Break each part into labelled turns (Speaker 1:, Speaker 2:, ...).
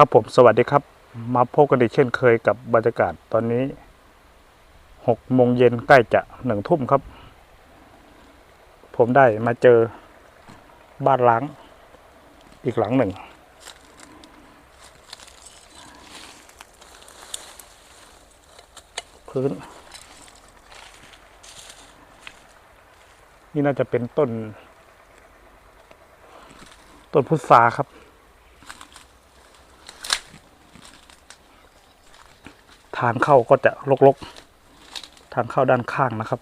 Speaker 1: ครับผมสวัสดีครับ มาพบกันอีกเช่นเคยกับบรรยากาศตอนนี้หกโมงเย็นใกล้จะหนึ่งทุ่มครับ ผมได้มาเจอบ้านล้างอีกหลังหนึ่ง พื้น นี่น่าจะเป็นต้น ต้นพุทราครับ ทางเข้าก็จะรกๆ ทางเข้าด้านข้างนะครับ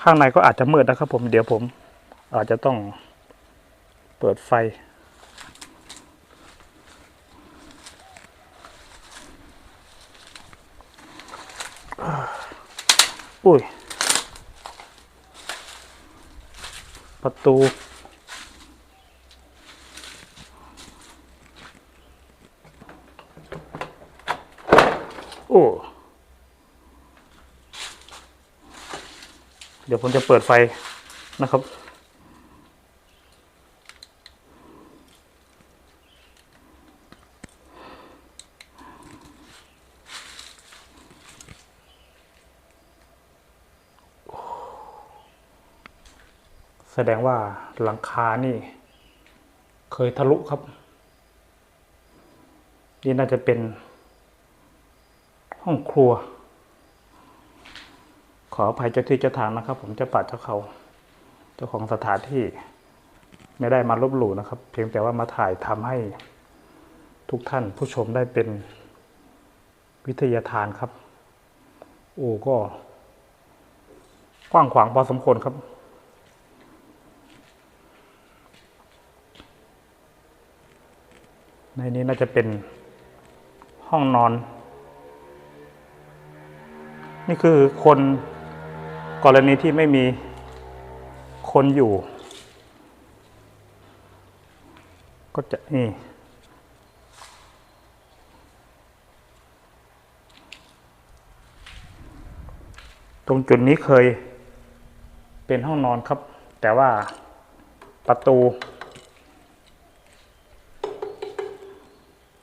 Speaker 1: ข้างในก็อาจจะมืดนะครับผมเดี๋ยวผมอาจจะต้องเปิดไฟ อุ้ย ประตู โอ้ เดี๋ยวผมจะเปิดไฟนะครับ แสดงว่าหลังคานี่ เคยทะลุครับ นี่น่าจะเป็น ห้องครัว ขออภัยเจ้าที่เจ้าทางนะครับ ผมจะปัดเจ้าเขา เจ้าของสถานที่ ไม่ได้มาลบหลู่นะครับ เพียงแต่ว่ามาถ่ายทำให้ทุกท่านผู้ชมได้เป็นวิทยาทานครับ โอ้ก็กว้างขวางพอสมควรครับ ในนี้น่าจะเป็นห้องนอน นี่คือคนกรณีที่ไม่มีคนอยู่ ก็จะนี่ตรงจุดนี้เคยเป็นห้องนอนครับ แต่ว่าประตู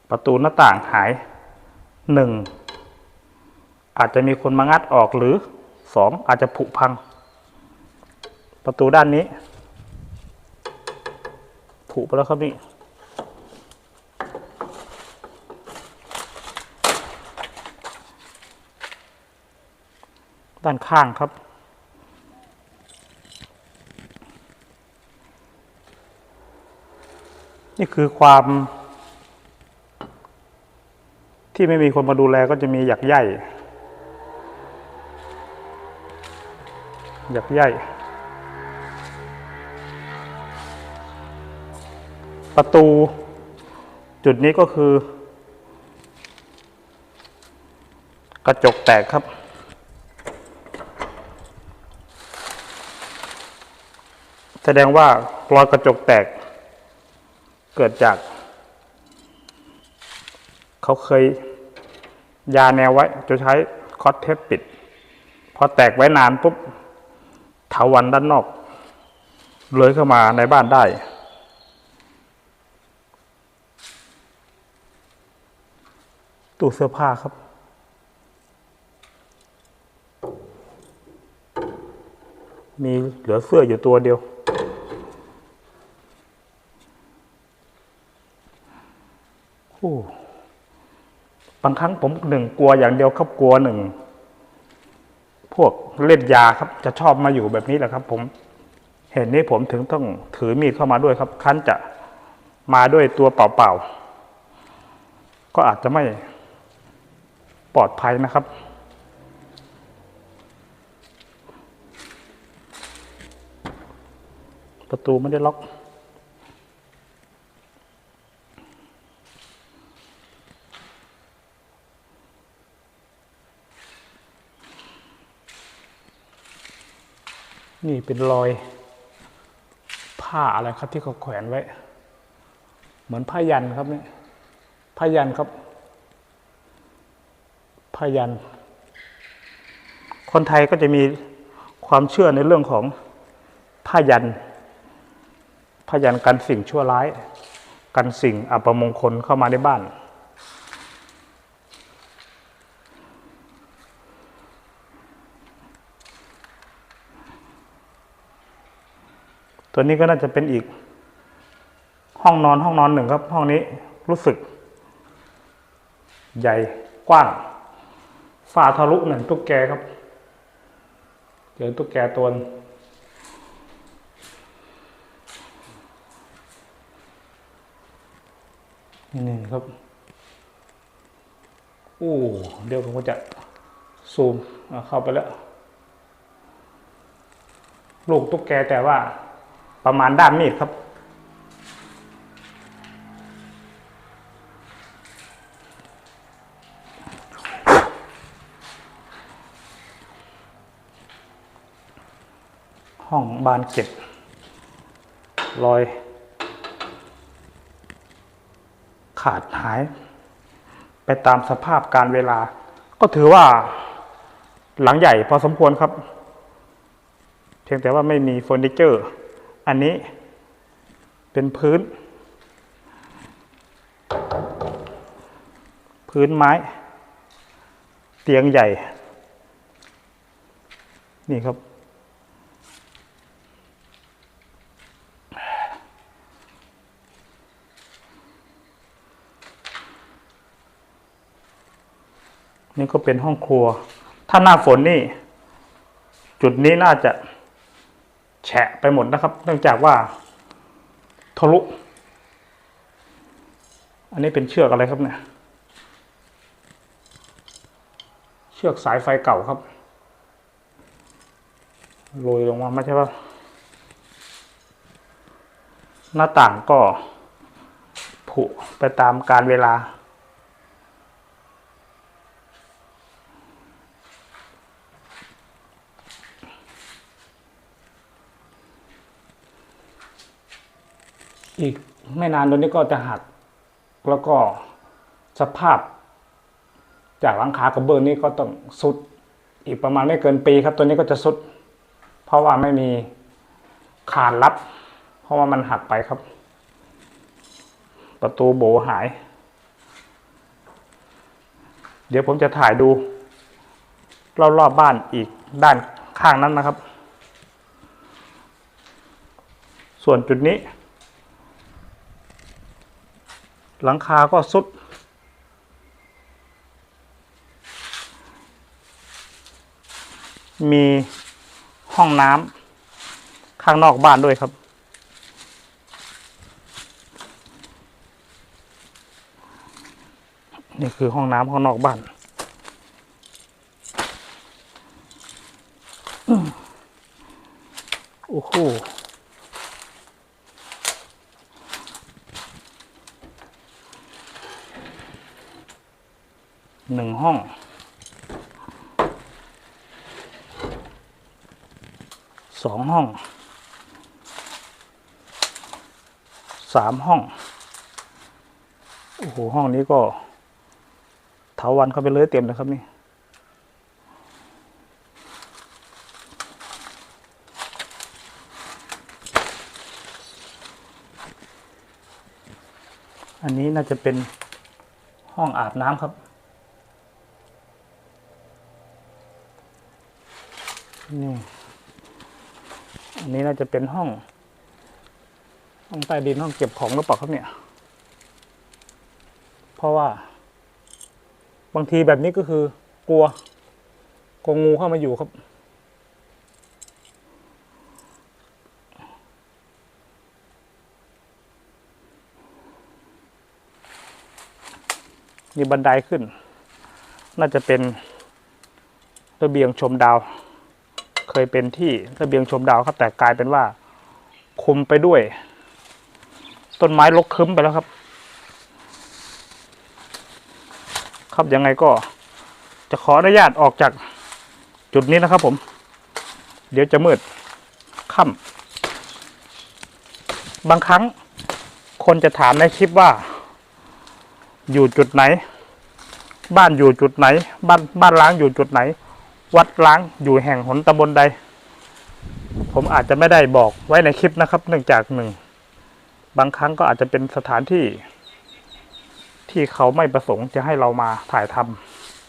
Speaker 1: ประตูหน้าต่างหายหนึ่ง อาจจะมีคนมางัดออกหรือสองอาจจะผุพัง ประตูด้านนี้ ผุไปแล้วครับนี่ด้านข้างครับ นี่คือความ ที่ไม่มีคนมาดูแลก็จะมีหยักใย หยักใยประตูจุดนี้ก็คือ กระจกแตกครับ แสดงว่ารอยกระจกแตก เกิดจาก เขาเคยยาแนวไว้จะใช้คอตเทปปิด พอแตกไว้นานปุ๊บ ถาวันด้านนอกเลยเข้ามาในบ้านได้ ตู้เสื้อผ้าครับ มีเหลือเสื้ออยู่ตัวเดียวโอ้บางครั้งผมหนึ่งกลัวอย่างเดียวครับกลัวหนึ่ง พวก เล่นยาครับ จะชอบมาอยู่แบบนี้แหละครับ ผมเห็นนี้ผมถึงต้องถือมีดเข้ามาด้วยครับ คั้นจะมาด้วยตัวเปล่าๆก็อาจจะไม่ปลอดภัยนะครับ ประตูไม่ได้ล็อก นี่เป็นรอยผ้าอะไรครับที่เขาแขวนไว้ เหมือนผ้ายันครับเนี่ยผ้ายันครับผ้ายัน คนไทยก็จะมีความเชื่อในเรื่องของผ้ายันผ้ายันกันสิ่งชั่วร้าย กันสิ่งอัปมงคลเข้ามาในบ้าน ตัวนี้ก็น่าจะเป็นอีก ห้องนอนห้องนอนหนึ่งครับ ห้องนี้รู้สึก ใหญ่กว้างฝ้าทะลุหมือนตุ๊กแกครับ เจอตุ๊กแกตัวนึ่งนี่นี่ครับโอ้เดี๋ยวผมก็จะซูมเข้าไปแล้ว ลูกตุ๊กแกแต่ว่า ประมาณด้ามมีดครับ ห้องบานเก็บรอยขาดหาย ไปตามสภาพการเวลา ก็ถือว่าหลังใหญ่พอสมควรครับ เพียงแต่ว่าไม่มีเฟอร์นิเจอร์ อันนี้เป็นพื้น พื้นไม้ เตียงใหญ่ นี่ครับ นี่ก็เป็นห้องครัว ถ้าหน้าฝนนี่ จุดนี้น่าจะ แฉะไปหมดนะครับ เนื่องจากว่าทะลุ อันนี้เป็นเชือกอะไรครับเนี่ย เชือกสายไฟเก่าครับ โรยลงมาไม่ใช่ว่าหน้าต่างก็ผุไปตามการเวลา อีกไม่นานตัวนี้ก็จะหัก แล้วก็สภาพ จากหลังคากระเบื้องนี้ก็ต้องสุด อีกประมาณไม่เกินปีครับ ตัวนี้ก็จะสุด เพราะว่าไม่มีคานรับ เพราะว่ามันหักไปครับ ประตูโบหาย เดี๋ยวผมจะถ่ายดูรอบๆบบ้านอีกด้านข้างนั้นนะครับ ส่วนจุดนี้ หลังคาก็สุด มีห้องน้ำข้างนอกบ้านด้วยครับ นี่คือห้องน้ำข้างนอกบ้านโอ้โห ห้อง สองห้อง สามห้อง โอ้โห ห้องนี้ก็เถาวันเข้าไปเลยเต็มเลยครับนี่อันนี้น่าจะเป็นห้องอาบน้ำครับ นี่ อันนี้น่าจะเป็นห้อง ห้องใต้ดินห้องเก็บของหรือเปล่าครับเนี่ย เพราะว่า บางทีแบบนี้ก็คือกลัวกลัวงูเข้ามาอยู่ครับ มีบันไดขึ้น น่าจะเป็นระเบียงชมดาว ยเป็นที่ระเบียงชมดาวครับ แต่กลายเป็นว่าคุมไปด้วย ต้นไม้รกคึ้มไปแล้วครับ ครับยังไงก็จะขออนุญาตออกจากจุดนี้นะครับผม เดี๋ยวจะมืดค่ำบางครั้งคนจะถามในคลิปว่า อยู่จุดไหน บ้านอยู่จุดไหน บ้านบ้านล้างอยู่จุดไหน วัดล้างอยู่แห่งหนตำบลใด ผมอาจจะไม่ได้บอกไว้ในคลิปนะครับ เนื่องจากหนึ่ง บางครั้งก็อาจจะเป็นสถานที่ ที่เขาไม่ประสงค์จะให้เรามาถ่ายท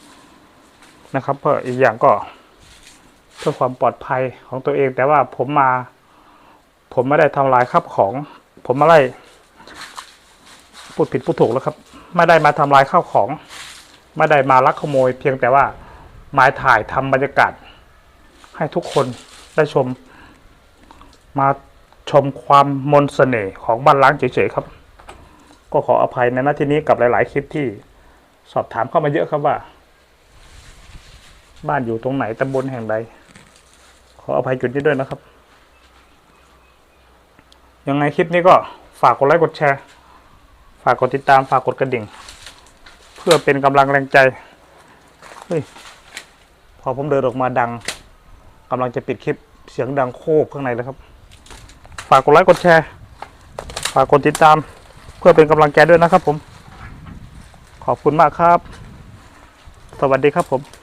Speaker 1: ำนะครับ เพื่ออีกอย่างก็เพื่อความปลอดภัยของตัวเอง แต่ว่าผมมา ผมไม่ได้ทำลายข้าวของ ผมม่ได้พูดผิดพูดถูกแล้วครับ ไม่ได้มาทำลายข้าวของ ไม่ได้มาลักขโมย เพียงแต่ว่า มาถ่ายทำบรรยากาศ ให้ทุกคนได้ชม มาชมความมนเสน่ห์ของบ้านล้างเฉยๆครับ ก็ขออภัยในหน้าที่นี้กับหลาย ๆ คลิปที่สอบถามเข้ามาเยอะครับว่า บ้านอยู่ตรงไหนตำบลแห่งใด ขออภัยจุดนี้ด้วยนะครับ ยังไงคลิปนี้ก็ฝากกดไลค์กดแชร์ ฝากกดติดตามฝากกดกระดิ่ง เพื่อเป็นกำลังแรงใจเฮ้ย อผมเดินออกมาดังกำลังจะปิดคลิปเสียงดังโคบข้างในเลยครับ ฝากกดไลค์กดแชร์ ฝากกดติดตาม เพื่อเป็นกำลังใจด้วยนะครับผม ขอบคุณมากครับ สวัสดีครับผม